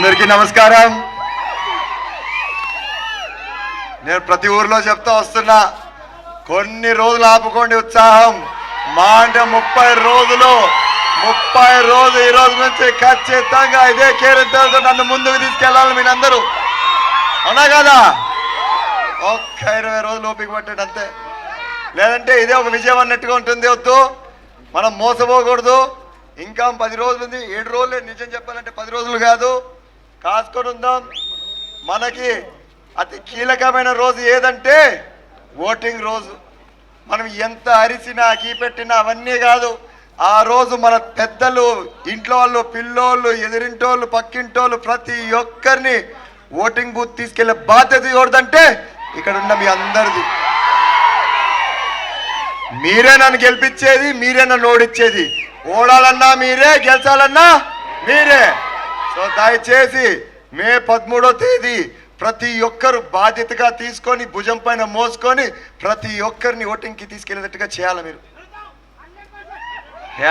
అందరికీ నమస్కారం. నేను ప్రతి ఊర్లో చెప్తా వస్తున్నా కొన్ని రోజులు ఆపుకోండి ఉత్సాహం. మా అంటే ముప్పై రోజులు ముప్పై రోజు ఈ రోజు నుంచి ఖచ్చితంగా ఇదే కేరింతలతో నన్ను ముందుకు తీసుకెళ్ళాలి మీరందరూ. అవునా కదా? ఒక్క ఇరవై రోజులు ఓపిక పట్టండి అంతే. లేదంటే ఇదే ఒక విజయం అన్నట్టుగా ఉంటుంది వద్దు. మనం మోసపోకూడదు. ఇంకా పది రోజులు ఉంది. ఏడు రోజులే నిజం చెప్పాలంటే పది రోజులు కాదు. కాసుకొని ఉందాం మనకి అతి కీలకమైన రోజు ఏదంటే ఓటింగ్ రోజు. మనం ఎంత అరిసినా కీపెట్టినా అవన్నీ కాదు. ఆ రోజు మన పెద్దలు ఇంట్లో వాళ్ళు పిల్లోళ్ళు ఎదిరింటోళ్ళు పక్కింటోళ్ళు ప్రతి ఒక్కరిని ఓటింగ్ బూత్ తీసుకెళ్ళే బాధ్యత ఎవరిదంటే ఇక్కడ ఉన్న మీ అందరిది. మీరే నన్ను గెలిపించేది మీరే నన్ను ఓడిచ్చేది. ఓడాలన్నా మీరే గెలిచాలన్నా మీరే. సో దయచేసి మే పదమూడో తేదీ ప్రతి ఒక్కరు బాధ్యతగా తీసుకొని భుజం పైన మోసుకొని ప్రతి ఒక్కరిని ఓటింగ్కి తీసుకెళ్ళేటట్టుగా చేయాలి మీరు.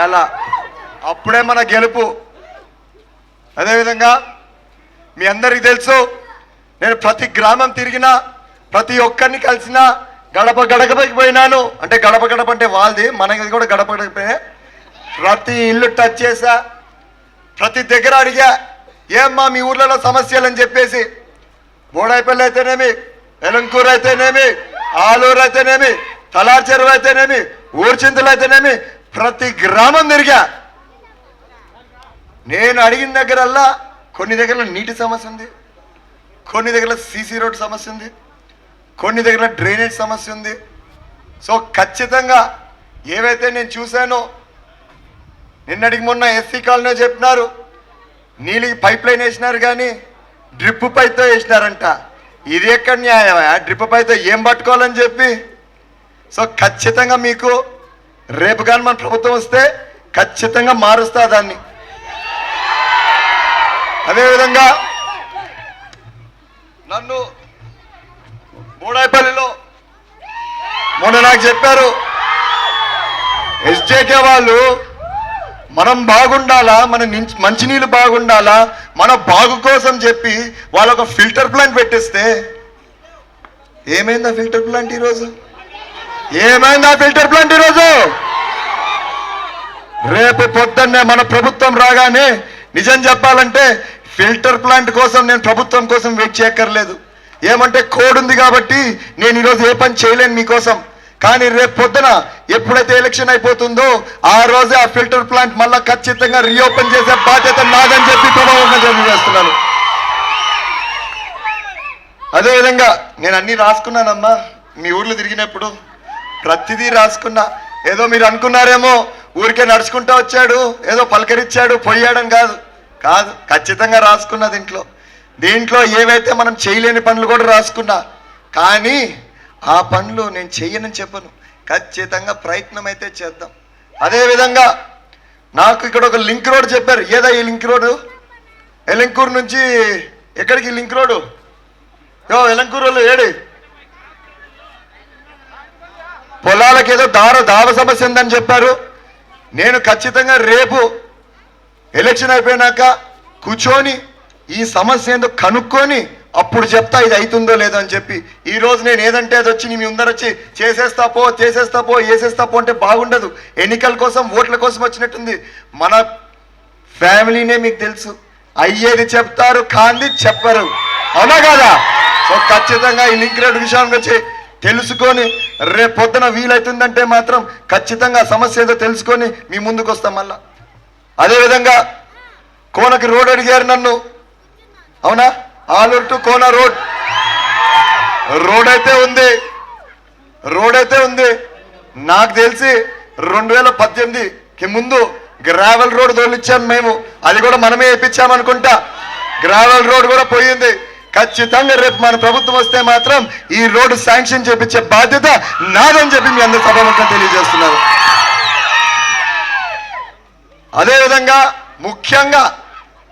ఎలా అప్పుడే మన గెలుపు. అదేవిధంగా మీ అందరికీ తెలుసు నేను ప్రతి గ్రామం తిరిగినా ప్రతి ఒక్కరిని కలిసినా గడప గడపకి పోయినాను. అంటే గడప గడప అంటే వాళ్ళది మనకి కూడా గడప గడపే. ప్రతి ఇల్లు టచ్ చేసా. ప్రతి దగ్గర అడిగా ఏమ్మా మీ ఊర్లలో సమస్యలు అని చెప్పేసి? బోడాయిపల్లి అయితేనేమి ఎలంకూరు అయితేనేమి ఆలూరు అయితేనేమి తలార్ చెరువు అయితేనేమి ఊర్చింతలు అయితేనేమి ప్రతి గ్రామం తిరిగా. నేను అడిగిన దగ్గరల్లా కొన్ని దగ్గర నీటి సమస్య ఉంది కొన్ని దగ్గర సీసీ రోడ్ సమస్య ఉంది కొన్ని దగ్గర డ్రైనేజ్ సమస్య ఉంది. సో ఖచ్చితంగా ఏవైతే నేను చూశానో నిన్నటికి మొన్న ఎస్సీ కాలనీ చెప్పినారు. నీళ్ళకి పైప్ లైన్ వేసినారు కానీ డ్రిప్ పైతో వేసినారంట. ఇది ఎక్కడ న్యాయం డ్రిప్ పైతో ఏం పట్టుకోవాలని చెప్పి? సో ఖచ్చితంగా మీకు రేపు కానీ మన ప్రభుత్వం వస్తే ఖచ్చితంగా మారుస్తా దాన్ని. అదేవిధంగా నన్ను మూడాయిపల్లిలో మొన్న నాకు చెప్పారు. ఎస్జేకే వాళ్ళు మనం బాగుండాలా? మన మంచినీళ్ళు బాగుండాలా? మన బాగు కోసం చెప్పి వాళ్ళు ఒక ఫిల్టర్ ప్లాంట్ పెట్టిస్తే ఏమైంది ఆ ఫిల్టర్ ప్లాంట్ ఈరోజు? ఏమైంది ఆ ఫిల్టర్ ప్లాంట్ ఈరోజు? రేపు పొద్దున్నే మన ప్రభుత్వం రాగానే నిజం చెప్పాలంటే ఫిల్టర్ ప్లాంట్ కోసం నేను ప్రభుత్వం కోసం వెయిట్ చేయక్కర్లేదు. ఏమంటే కోడ్ ఉంది కాబట్టి నేను ఈరోజు ఏ పని చేయలేను మీకోసం. కానీ రేపు పొద్దున ఎప్పుడైతే ఎలక్షన్ అయిపోతుందో ఆ రోజే ఆ ఫిల్టర్ ప్లాంట్ మళ్ళా ఖచ్చితంగా రీఓపెన్ చేసే బాధ్యత నాదని చెప్పి ప్రభావం చేస్తున్నాను అదేవిధంగా నేను అన్ని రాసుకున్నానమ్మా. మీ ఊర్లో తిరిగినప్పుడు ప్రతిదీ రాసుకున్నా. ఏదో మీరు అనుకున్నారేమో ఊరికే నడుచుకుంటూ వచ్చాడు ఏదో పలకరించాడు పోయాడని కాదు. కాదు ఖచ్చితంగా రాసుకున్నా దీంట్లో. దీంట్లో ఏవైతే మనం చేయలేని పనులు కూడా రాసుకున్నా. కానీ ఆ పనులు నేను చెయ్యనని చెప్పను. ఖచ్చితంగా ప్రయత్నం అయితే చేద్దాం అదేవిధంగా నాకు ఇక్కడ ఒక లింక్ రోడ్ చెప్పారు. ఏదా ఈ లింక్ రోడ్? ఎలంకూరు నుంచి ఎక్కడికి లింక్ రోడ్? యో ఎలంకూరులో ఏడి? పొలాలకు ఏదో దార దావ సమస్య ఉందని చెప్పారు. నేను ఖచ్చితంగా రేపు ఎలక్షన్ అయిపోయినాక కూర్చొని ఈ సమస్య ఏందో కనుక్కొని అప్పుడు చెప్తా ఇది అవుతుందో లేదో అని చెప్పి ఈ రోజు నేను ఏదంటే అది వచ్చి మీ ముందర వచ్చి చేసేస్తా పో చేసేస్తా పో వేసేస్తా పో అంటే బాగుండదు. ఎన్నికల కోసం ఓట్ల కోసం వచ్చినట్టుంది. మన ఫ్యామిలీనే మీకు తెలుసు. అయ్యేది చెప్తారు కాంది చెప్పరు. అవునా కదా? సో ఖచ్చితంగా ఈ లింక్ రేట్ విషయానికి వచ్చి తెలుసుకొని రేపు పొద్దున వీలవుతుందంటే మాత్రం ఖచ్చితంగా సమస్య ఏదో తెలుసుకొని మీ ముందుకు వస్తాం మళ్ళా. అదేవిధంగా కోనకి రోడ్ అడిగారు నన్ను. అవునా? Aluru to Kona road. Road అయితే ఉంది. రోడ్ అయితే ఉంది. నాకు తెలిసి రెండు వేల పద్దెనిమిదికి ముందు గ్రావెల్ రోడ్ తోలిచ్చాం మేము. అది కూడా మనమే వేయించాం అనుకుంటా. గ్రావెల్ రోడ్ కూడా పోయింది. ఖచ్చితంగా రేపు మన ప్రభుత్వం వస్తే మాత్రం ఈ రోడ్డు శాంక్షన్ చేపించే బాధ్యత నాదని చెప్పి మీ అందరు సభాముఖం తెలియజేస్తున్నారు. అదేవిధంగా ముఖ్యంగా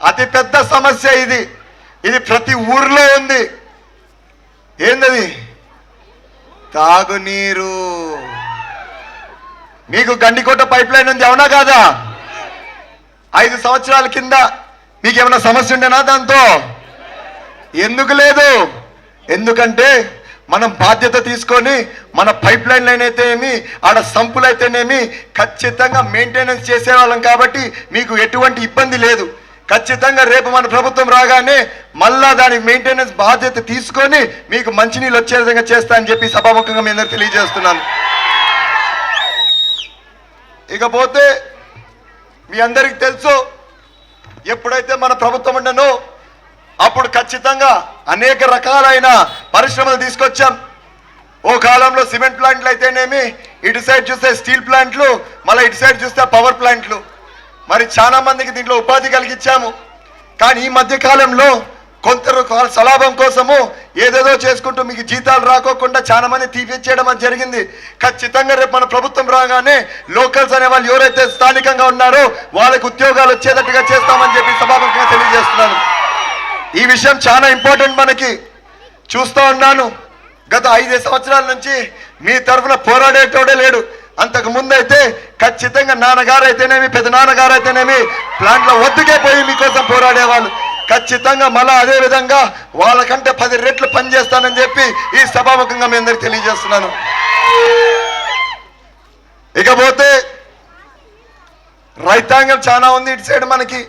అతిపెద్ద సమస్య ఇది. ఇది ప్రతి ఊర్లో ఉంది. ఏందది? తాగునీరు. మీకు గండికోట పైప్ లైన్ ఉంది అవునా కాదా? ఐదు సంవత్సరాల కింద మీకేమైనా సమస్య ఉండేనా దాంతో? ఎందుకు లేదు? ఎందుకంటే మనం బాధ్యత తీసుకొని మన పైప్ లైన్లు ఏమి ఆడ సంపులు అయితేనేమి ఖచ్చితంగా మెయింటెనెన్స్ చేసేవాళ్ళం కాబట్టి మీకు ఎటువంటి ఇబ్బంది లేదు. ఖచ్చితంగా రేపు మన ప్రభుత్వం రాగానే మళ్ళా దాని మెయింటెనెన్స్ బాధ్యత తీసుకొని మీకు మంచినీళ్ళు వచ్చే విధంగా చేస్తా అని చెప్పి సభాముఖంగా మీ అందరు తెలియజేస్తున్నాను. ఇకపోతే మీ అందరికి తెలుసు ఎప్పుడైతే మన ప్రభుత్వం ఉండనో అప్పుడు ఖచ్చితంగా అనేక రకాలైన పరిశ్రమలు తీసుకొచ్చాం. ఓ కాలంలో సిమెంట్ ప్లాంట్లు అయితేనేమి ఇటు సైడ్ చూస్తే స్టీల్ ప్లాంట్లు మళ్ళీ ఇటు సైడ్ చూస్తే పవర్ ప్లాంట్లు. మరి చాలా మందికి దీంట్లో ఉపాధి కలిగించాము కానీ ఈ మధ్య కాలంలో కొందరు సలాభం కోసము ఏదేదో చేసుకుంటూ మీకు జీతాలు రాకోకుండా చాలా మంది తీపిచ్చేయడం అని జరిగింది. ఖచ్చితంగా రేపు మన ప్రభుత్వం రాగానే లోకల్స్ అనే వాళ్ళు ఎవరైతే స్థానికంగా ఉన్నారో వాళ్ళకి ఉద్యోగాలు వచ్చేటట్టుగా చేస్తామని చెప్పి సభాముఖంగా తెలియజేస్తున్నాను. ఈ విషయం చాలా ఇంపార్టెంట్ మనకి. చూస్తూ ఉన్నాను. గత ఐదు సంవత్సరాల నుంచి మీ తరఫున పోరాడేటోడే లేడు. అంతకు ముందైతే ఖచ్చితంగా నాన్నగారు అయితేనేమి పెద్ద నాన్నగారు అయితేనేమి ప్లాంట్లో వద్దుకే పోయి మీకోసం పోరాడేవాళ్ళు. ఖచ్చితంగా మళ్ళా అదే విధంగా వాళ్ళకంటే పది రెట్లు పనిచేస్తానని చెప్పి ఈ సభాముఖంగా మీ అందరికి తెలియజేస్తున్నాను. ఇకపోతే రైతాంగం చాలా ఉంది ఇటు సైడ్ మనకి.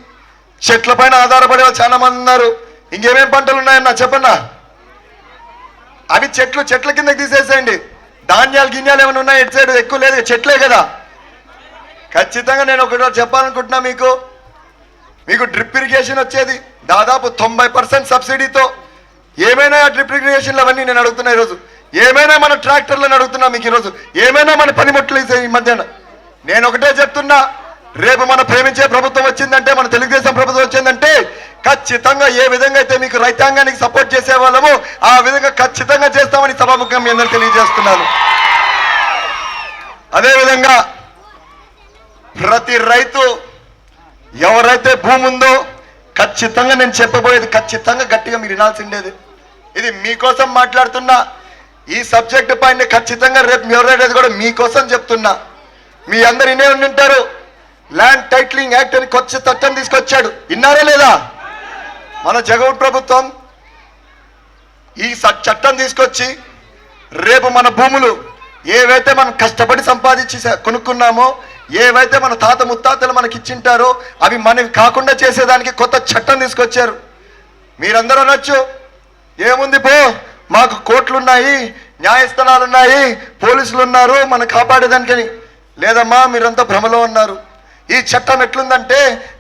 చెట్ల పైన ఆధారపడే చాలా మంది ఉన్నారు. ఇంకేమేం పంటలు ఉన్నాయన్నా చెప్పన్నా? అవి చెట్లు చెట్ల కిందకి తీసేసేయండి. ధాన్యాలు గిన్యాలు ఏమైనా ఉన్నాయి? ఎటు సైడ్ ఎక్కువ లేదు చెట్లే కదా. ఖచ్చితంగా నేను ఒకటి చెప్పాలనుకుంటున్నా మీకు. మీకు డ్రిప్ ఇరిగేషన్ వచ్చేది. దాదాపు తొంభై పర్సెంట్ సబ్సిడీతో ఏమైనా డ్రిప్ ఇరిగేషన్లు అవన్నీ నేను అడుగుతున్నా ఈరోజు. ఏమైనా మన ట్రాక్టర్లను అడుగుతున్నా మీకు ఈరోజు. ఏమైనా మన పనిముట్లు ఈ మధ్యాహ్నం. నేను ఒకటే చెప్తున్నా రేపు మన ప్రేమించే ప్రభుత్వం వచ్చిందంటే మన తెలుగుదేశం ప్రభుత్వం వచ్చిందంటే ఖచ్చితంగా ఏ విధంగా అయితే మీకు రైతాంగానికి సపోర్ట్ చేసే వాళ్ళము ఆ విధంగా ఖచ్చితంగా చేస్తామని సభాముఖం మీ అందరూ తెలియజేస్తున్నాను అదేవిధంగా ప్రతి రైతు ఎవరైతే భూమి ఉందో ఖచ్చితంగా నేను చెప్పబోయేది ఖచ్చితంగా గట్టిగా మీరు వినాల్సిండేది ఇది మీకోసం మాట్లాడుతున్నా. ఈ సబ్జెక్ట్ పైన ఖచ్చితంగా రేపు ఎవరైనా కూడా మీకోసం చెప్తున్నా. మీ అందరు ఇనే ఉంటారు ల్యాండ్ టైటిలింగ్ యాక్ట్ అని కొత్త చట్టం తీసుకొచ్చాడు. విన్నారా లేదా? మన జగన్ ప్రభుత్వం ఈ స- చట్టం తీసుకొచ్చి రేపు మన భూములు ఏవైతే మనం కష్టపడి సంపాదించి కొనుక్కున్నామో ఏవైతే మన తాత ముత్తాతలు మనకి ఇచ్చింటారో అవి మనవి కాకుండా చేసేదానికి కొత్త చట్టం తీసుకొచ్చారు. మీరందరూ అనొచ్చు ఏముంది పో మాకు కోట్లున్నాయి ఉన్నాయి న్యాయస్థానాలు ఉన్నాయి పోలీసులు ఉన్నారు మనం కాపాడేదానికని. లేదమ్మా మీరంతా భ్రమలో ఉన్నారు. ఈ చట్టం ఎట్లుందంటే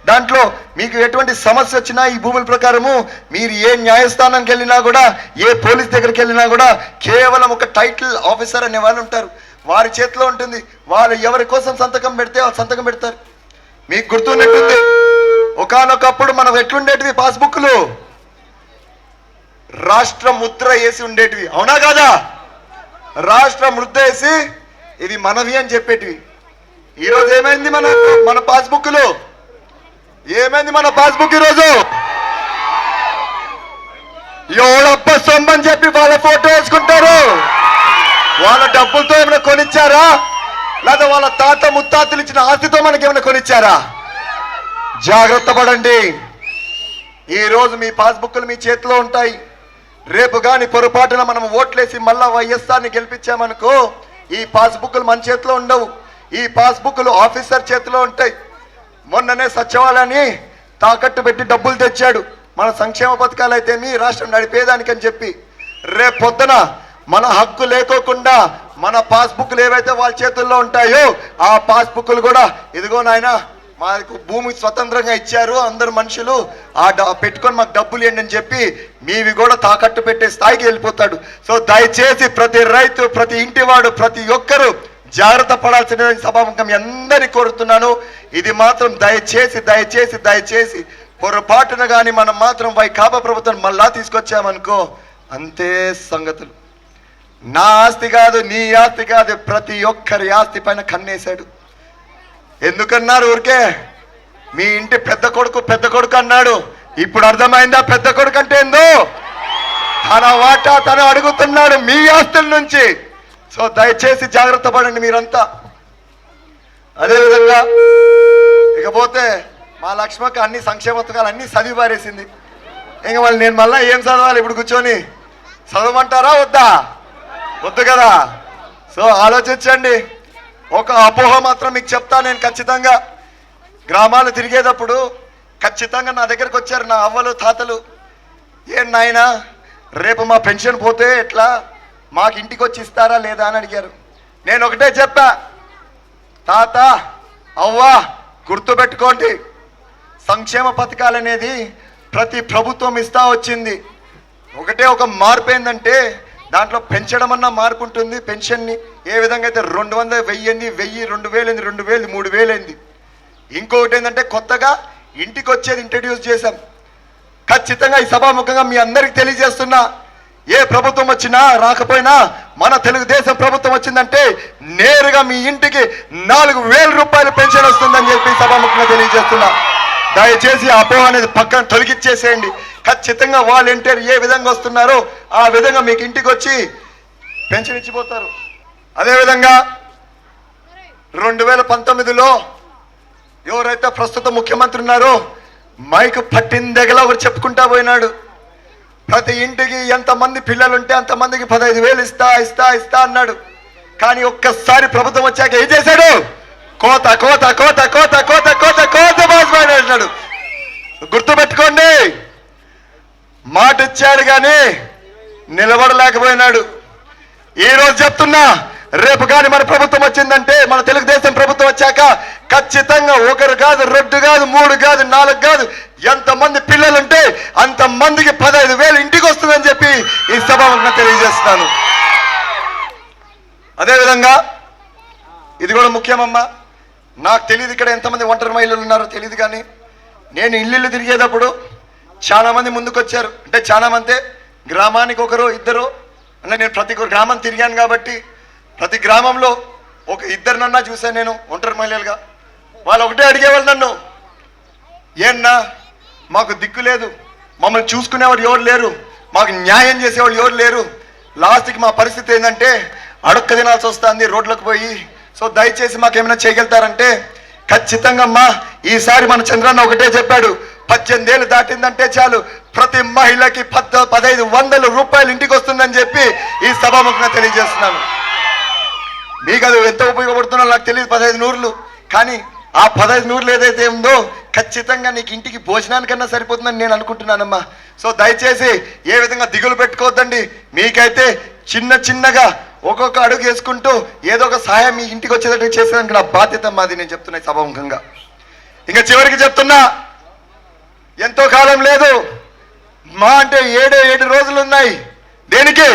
దాంట్లో మీకు ఎటువంటి సమస్య వచ్చినా ఈ భూముల ప్రకారము మీరు ఏ న్యాయస్థానానికి వెళ్ళినా కూడా ఏ పోలీస్ దగ్గరికి వెళ్ళినా కూడా కేవలం ఒక టైటిల్ ఆఫీసర్ అనే వాళ్ళు ఉంటారు. వారి చేతిలో ఉంటుంది. వాళ్ళు ఎవరి కోసం సంతకం పెడితే వాళ్ళు సంతకం పెడతారు. మీకు గుర్తున్నట్టుంది ఒకానొకప్పుడు మనం ఎట్లుండేటివి పాస్బుక్లు? రాష్ట్ర ముద్ర వేసి ఉండేటివి. అవునా కాదా? రాష్ట్ర ముద్ర వేసి ఇది మనవి అని చెప్పేటివి. ఈరోజు ఏమైంది మన మన పాస్బుక్లు? ఏమైంది మన పాస్బుక్ ఈరోజు ఎవడప్ప సొమ్మని చెప్పి వాళ్ళ ఫోటో వేసుకుంటారు? వాళ్ళ డబ్బులతో ఏమైనా కొనిచ్చారా? లేదా వాళ్ళ తాత ముత్తాతలు ఇచ్చిన ఆస్తితో మనకి ఏమైనా కొనిచ్చారా? జాగ్రత్త పడండి. ఈ రోజు మీ పాస్బుక్లు మీ చేతిలో ఉంటాయి. రేపు కానీ పొరపాటున మనం ఓట్లేసి మళ్ళా వైఎస్ఆర్ని గెలిపించామనుకో ఈ పాస్బుక్లు మన చేతిలో ఉండవు. ఈ పాస్బుక్లు ఆఫీసర్ చేతిలో ఉంటాయి. మొన్ననే సచివాలయాన్ని తాకట్టు పెట్టి డబ్బులు తెచ్చాడు. మన సంక్షేమ పథకాలు అయితే మీ రాష్ట్రం నడిపేదానికని చెప్పి. రేపు పొద్దున మన హక్కు లేకోకుండా మన పాస్బుక్లు ఏవైతే వాళ్ళ చేతుల్లో ఉంటాయో ఆ పాస్బుక్లు కూడా ఇదిగో నాయన మాకు భూమి స్వతంత్రంగా ఇచ్చారు అందరు మనుషులు ఆ డ- పెట్టుకొని మాకు డబ్బులు ఇవ్వండి అని చెప్పి మీవి కూడా తాకట్టు పెట్టే స్థాయికి వెళ్ళిపోతాడు. సో దయచేసి ప్రతి రైతు ప్రతి ఇంటివాడు ప్రతి ఒక్కరూ జాగ్రత్త పడాల్సిన సభాముఖం మీ అందరినీ కోరుతున్నాను. ఇది మాత్రం దయచేసి దయచేసి దయచేసి పొరపాటున కానీ మనం మాత్రం వైకాప ప్రభుత్వం మళ్ళా తీసుకొచ్చామనుకో అంతే సంగతులు. నా ఆస్తి కాదు నీ ఆస్తి కాదు ప్రతి ఒక్కరి ఆస్తి పైన కన్నేశాడు. ఎందుకన్నారు ఊరికే? మీ ఇంటి పెద్ద కొడుకు పెద్ద కొడుకు అన్నాడు. ఇప్పుడు అర్థమైందా పెద్ద కొడుకు అంటే ఏందో? తన వాటా తను అడుగుతున్నాడు మీ ఆస్తుల నుంచి. సో దయచేసి జాగ్రత్త పడండి మీరంతా. అదేవిధంగా ఇకపోతే మా లక్ష్మక్క అన్ని సంక్షేమ పథకాలు అన్ని చదివి పారేసింది. ఇంకా మళ్ళీ నేను మళ్ళీ ఏం చదవాలి ఇప్పుడు కూర్చొని? చదవమంటారా వద్దా? వద్దు కదా? సో ఆలోచించండి. ఒక అపోహ మాత్రం మీకు చెప్తా నేను ఖచ్చితంగా. గ్రామాలు తిరిగేటప్పుడు ఖచ్చితంగా నా దగ్గరకు వచ్చారు నా అవ్వలు తాతలు. ఏం నాయనా రేపు మా పెన్షన్ పోతే ఎట్లా? మాకు ఇంటికి వచ్చి ఇస్తారా లేదా అని అడిగారు. నేను ఒకటే చెప్పా తాత అవ్వా గుర్తుపెట్టుకోండి సంక్షేమ పథకాలు అనేది ప్రతి ప్రభుత్వం ఇస్తా వచ్చింది. ఒకటే ఒక మార్పు ఏంటంటే దాంట్లో పెంచడం అన్న మార్పు ఉంటుంది. పెన్షన్ని ఏ విధంగా అయితే రెండు వందల వెయ్యింది వెయ్యి రెండు వేలైంది రెండు వేలు మూడు వేలైంది. ఇంకొకటి ఏంటంటే కొత్తగా ఇంటికి వచ్చేది ఇంట్రడ్యూస్ చేశాం. ఖచ్చితంగా ఈ సభాముఖంగా మీ అందరికి తెలియజేస్తున్నా. ఏ ప్రభుత్వం వచ్చినా రాకపోయినా మన తెలుగుదేశం ప్రభుత్వం వచ్చిందంటే నేరుగా మీ ఇంటికి నాలుగు వేల రూపాయలు పెన్షన్ వస్తుందని చెప్పి సభాముఖంగా తెలియజేస్తున్నా. దయచేసి అపోహ అనేది పక్కన తొలగిచ్చేసేయండి. ఖచ్చితంగా వాలంటీర్ ఏ విధంగా వస్తున్నారో ఆ విధంగా మీకు ఇంటికి వచ్చి పెన్షన్ ఇచ్చిపోతారు. అదేవిధంగా రెండు వేల పంతొమ్మిదిలో ఎవరైతే ప్రస్తుత ముఖ్యమంత్రి ఉన్నారో మైక్ పట్టిన దగ్గర ఒకరు చెప్పుకుంటా పోయినాడు. ప్రతి ఇంటికి ఎంతమంది పిల్లలుంటే అంతమందికి పదహైదు వేలు ఇస్తా ఇస్తా ఇస్తా అన్నాడు. కానీ ఒక్కసారి ప్రభుత్వం వచ్చాక ఏం చేశాడు? కోత కోత కోత కోత కోత కోత కోత బాధపడినాడు అన్నాడు గుర్తుపెట్టుకోండి మాట ఇచ్చాడు కానీ నిలబడలేకపోయినాడు. ఈరోజు రోజు చెప్తున్నా రేపు కానీ మన ప్రభుత్వం వచ్చిందంటే మన తెలుగుదేశం ప్రభుత్వం వచ్చాక ఖచ్చితంగా ఒకరు కాదు రెండు కాదు మూడు కాదు నాలుగు కాదు ఎంతమంది పిల్లలుంటే అంతమందికి పదహైదు వేలు ఇంటికి వస్తుందని చెప్పి ఈ సభ తెలియజేస్తున్నాను. అదేవిధంగా ఇది కూడా ముఖ్యమమ్మా నాకు తెలియదు ఇక్కడ ఎంతమంది ఒంటరి మహిళలు ఉన్నారో తెలియదు కానీ నేను ఇల్లు తిరిగేటప్పుడు చాలామంది ముందుకు వచ్చారు అంటే చాలామంది గ్రామానికి ఒకరు ఇద్దరు అంటే నేను ప్రతి ఒక్క గ్రామం తిరిగాను కాబట్టి ప్రతి గ్రామంలో ఒక ఇద్దరినన్నా చూశాను నేను ఒంటరి మహిళలుగా. వాళ్ళు ఒకటే అడిగేవాళ్ళు నన్ను ఏన్నా మాకు దిక్కు లేదు మమ్మల్ని చూసుకునేవారు ఎవరు లేరు మాకు న్యాయం చేసేవాళ్ళు ఎవరు లేరు లాస్ట్కి మా పరిస్థితి ఏంటంటే అడుక్క తినాల్సి వస్తుంది రోడ్లకు పోయి సో దయచేసి మాకేమైనా చేయగలుగుతారంటే ఖచ్చితంగా అమ్మా ఈసారి మన చంద్రన్న ఒకటే చెప్పాడు పద్దెనిమిది ఏళ్ళు దాటిందంటే చాలు ప్రతి మహిళకి పద్ పదహైదు వందల రూపాయలు ఇంటికి వస్తుందని చెప్పి ఈ సభాముఖంగా తెలియజేస్తున్నాను. మీకు అది ఎంత ఉపయోగపడుతుందో నాకు తెలియదు పదహైదు నూర్లు. కానీ ఆ పదహైదు నూరులు ఏదైతే ఉందో ఖచ్చితంగా నీకు ఇంటికి భోజనానికన్నా సరిపోతుందని నేను అనుకుంటున్నానమ్మా. సో దయచేసి ఏ విధంగా దిగులు పెట్టుకోవద్దండి. మీకైతే చిన్న చిన్నగా ఒక్కొక్క అడుగు వేసుకుంటూ ఏదో ఒక సహాయం మీ ఇంటికి వచ్చేటట్టు చేసేదానికి నా బాధ్యత మాది నేను చెప్తున్నా సభాముఖంగా. ఇంకా చివరికి చెప్తున్నా ఎంతో కాలం లేదు. మా అంటే ఏడే ఏడు రోజులు ఉన్నాయి దేనికి?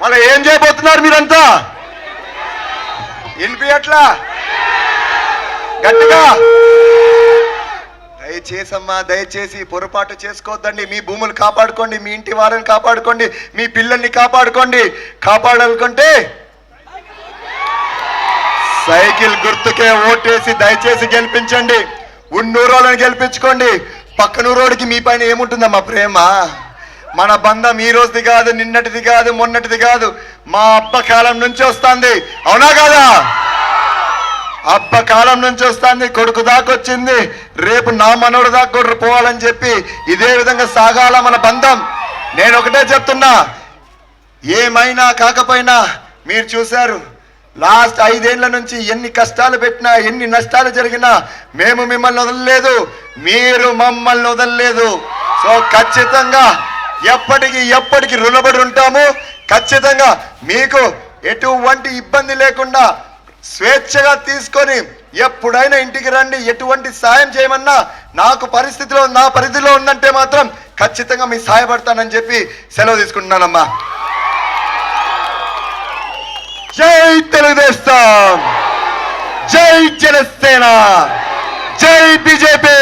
మళ్ళీ ఏం చేయబోతున్నారు మీరంతా? వినిపించట్లా గట్టిగా? దయచేసి అమ్మా దయచేసి పొరపాటు చేసుకోవద్దండి. మీ భూములు కాపాడుకోండి మీ ఇంటి వారిని కాపాడుకోండి మీ పిల్లల్ని కాపాడుకోండి. కాపాడాలనుకుంటే సైకిల్ గుర్తుకే ఓటేసి దయచేసి గెలిపించండి. ఉన్నూరోళ్ళని గెలిపించుకోండి. పక్కనూరోడికి మీ పైన ఏముంటుందమ్మా ప్రేమ? మన బంధం ఈ రోజుది కాదు నిన్నటిది కాదు మొన్నటిది కాదు. మా అబ్బ కాలం నుంచి వస్తుంది. అవునా కాదా? అబ్బ కాలం నుంచి వస్తుంది కొడుకు దాకా వచ్చింది. రేపు నా మనోడు దాకా పోవాలని చెప్పి ఇదే విధంగా సాగాల మన బంధం. నేను ఒకటే చెప్తున్నా ఏమైనా కాకపోయినా మీరు చూశారు లాస్ట్ ఐదేళ్ళ నుంచి ఎన్ని కష్టాలు పెట్టినా ఎన్ని నష్టాలు జరిగినా మేము మిమ్మల్ని వదలలేదు. మీరు మమ్మల్ని వదలలేదు. సో ఖచ్చితంగా ఎప్పటికి ఎప్పటికి రుణపడి ఉంటాము. ఖచ్చితంగా మీకు ఎటువంటి ఇబ్బంది లేకుండా స్వేచ్ఛగా తీసుకొని ఎప్పుడైనా ఇంటికి రండి. ఎటువంటి సాయం చేయమన్నా నాకు పరిస్థితిలో నా పరిధిలో ఉందంటే మాత్రం ఖచ్చితంగా మీ సహాయపడతానని చెప్పి సెలవు తీసుకుంటున్నానమ్మా. జై తెలుగుదేశం! జై జనసేన! జై బిజెపి!